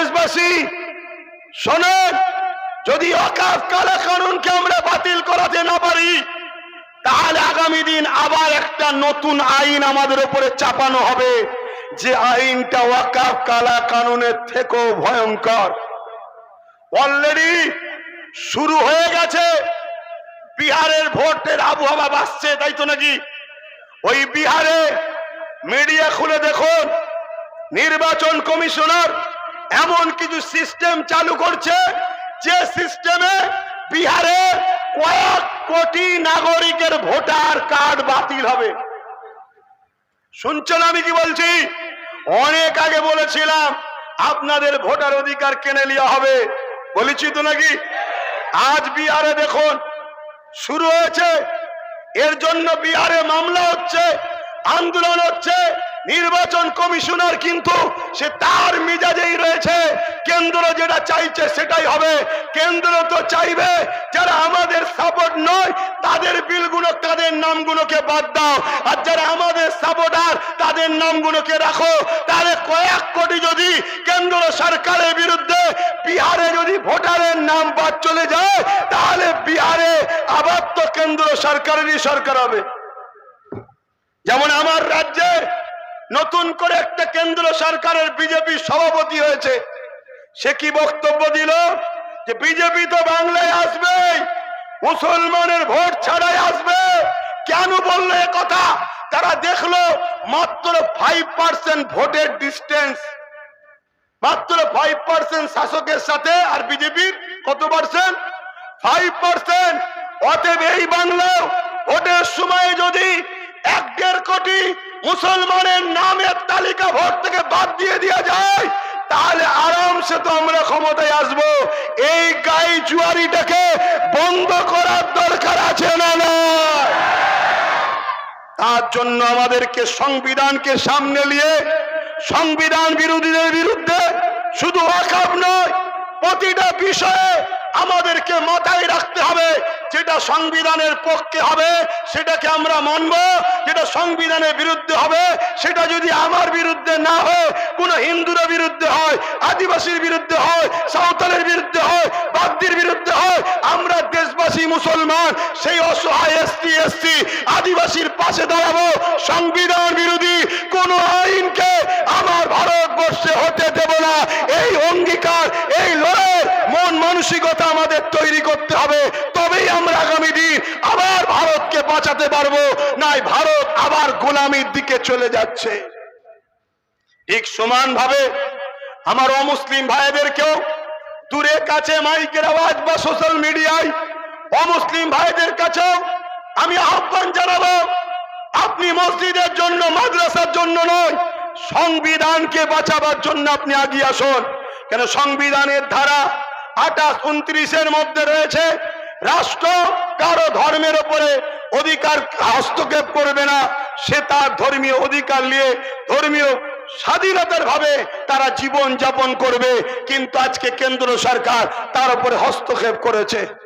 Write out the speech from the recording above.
দেশবাসী শোনেন যদি অকাফ কালা কানুনকে আমরা বাতিল করাতে না পারি, তাহলে আগামী দিন আবার একটা নতুন আইন আমাদের উপরে চাপানো হবে, যে আইনটা ওয়াকাফ কালা কানুনের থেকেও ভয়ঙ্কর। অলরেডি শুরু হয়ে গেছে, বিহারের ভোটের আবহাওয়া বাড়ছে, তাই তো নাকি? ওই বিহারে মিডিয়া খুলে দেখুন, নির্বাচন কমিশনার এমন কিছু সিস্টেম চালু করছে যে সিস্টেমে বিহারে কয়েক কোটি নাগরিকের ভোটার কার্ড বাতিল হবে। শুনছেন আমি কি বলছি? অনেক আগে বলেছিলাম, আপনাদের ভোটার অধিকার কেনে নেওয়া হবে। বলেছি তো নাকি? আজ বিহারে দেখুন, শুরু হয়েছে। এর জন্য বিহারে মামলা হচ্ছে, আন্দোলন হচ্ছে, নির্বাচন কমিশনার কিন্তু সে তার মিজাজেই রয়েছে। কেন্দ্র যেটা চাইছে সেটাই হবে। কেন্দ্র তো চাইবে, যারা আমাদের সাপোর্ট নয়, তাদের বিলগুলো, তাদের নামগুলোকে বাদ দাও। আর যারা আমাদের সাপোর্টার তাদের নামগুলোকে রাখো। তাহলে কয়েক কোটি যদি কেন্দ্র সরকারের বিরুদ্ধে, বিহারে যদি ভোটারের নাম বাদ চলে যায়, তাহলে বিহারে আবার তো কেন্দ্র সরকারেরই সরকার হবে। যেমন আমার রাজ্যে নতুন করে একটা কেন্দ্র সরকারের বিজেপি সভাপতি হয়েছে। সে কি বক্তব্য দিল? যে বিজেপি তো বাংলায় আসবে, মুসলমানের ভোট ছাড়াই আসবে। কেন বলল কথা? তারা দেখল মাত্র ফাইভ পার্সেন্ট ভোটের ডিস্টেন্স মাত্র ফাইভ পার্সেন্ট শাসকের সাথে আর বিজেপির কত পার্সেন্ট ফাইভ পার্সেন্ট অতএব এই বাংলা ভোটের সময় যদি এক দেড় কোটি মুসলমানের নামের তালিকা ভোট থেকে বাদ দিয়ে দেওয়া যায় তাহলে আরামসে তো আমরা ক্ষমতায় আসব। এই গাই জুয়ারিটাকে বন্ধ করার দরকার আছে না না তার জন্য আমাদেরকে সংবিধানকে সামনে নিয়ে সংবিধান বিরোধীদের বিরুদ্ধে শুধু অকাপ নয়, প্রতিটা বিষয়ে আমাদেরকে মাথায় রাখতে হবে যেটা সংবিধানের পক্ষে হবে, সেটাকে আমরা মানব, যেটা সংবিধানের বিরুদ্ধে হবে, সেটা যদি আমার বিরুদ্ধে না হয় কোনো হিন্দুর বিরুদ্ধে হয়, আদিবাসীর বিরুদ্ধে হয়, সাঁওতালের বিরুদ্ধে হয়, বাগদির বিরুদ্ধে হয়, আমরা দেশবাসী মুসলমান, সেই অসহায় এসটি এসসি আদিবাসীর পাশে দাঁড়াবো, সংবিধান বিরোধী কোন আইনকে আমার ভারতবর্ষে হতে দেব না। এই অঙ্গীকার, এই লড়াইয়ের মন মানসিকতা আমাদের তৈরি করতে হবে। তবেই আমরা আগামী দিন আবার ভারতকে বাঁচাতে পারব। নাই, ভারত আবার গোলামির দিকে চলে যাচ্ছে। ঠিক সমান ভাবে আমার অমুসলিম ভাইদেরকেও দূরে কাছে মাইকের আওয়াজ বা সোশ্যাল মিডিয়ায় অমুসলিম ভাইদের কাছেও আমি আহ্বান জানাব, আপনি মসজিদের জন্য, মাদ্রাসার জন্য নয়, সংবিধানকে বাঁচাবার জন্য আপনি আগিয়ে আসুন। কেন সংবিধানের ধারা আঠাশ, উনত্রিশের মধ্যে রয়েছে, রাষ্ট্র কারও ধর্মের ওপরে অধিকার হস্তক্ষেপ করবে না, সে তার ধর্মীয় অধিকার নিয়ে ধর্মীয় স্বাধীনতার ভাবে তারা জীবন যাপন করবে। কিন্তু আজকে কেন্দ্র সরকার তার উপরে হস্তক্ষেপ করেছে।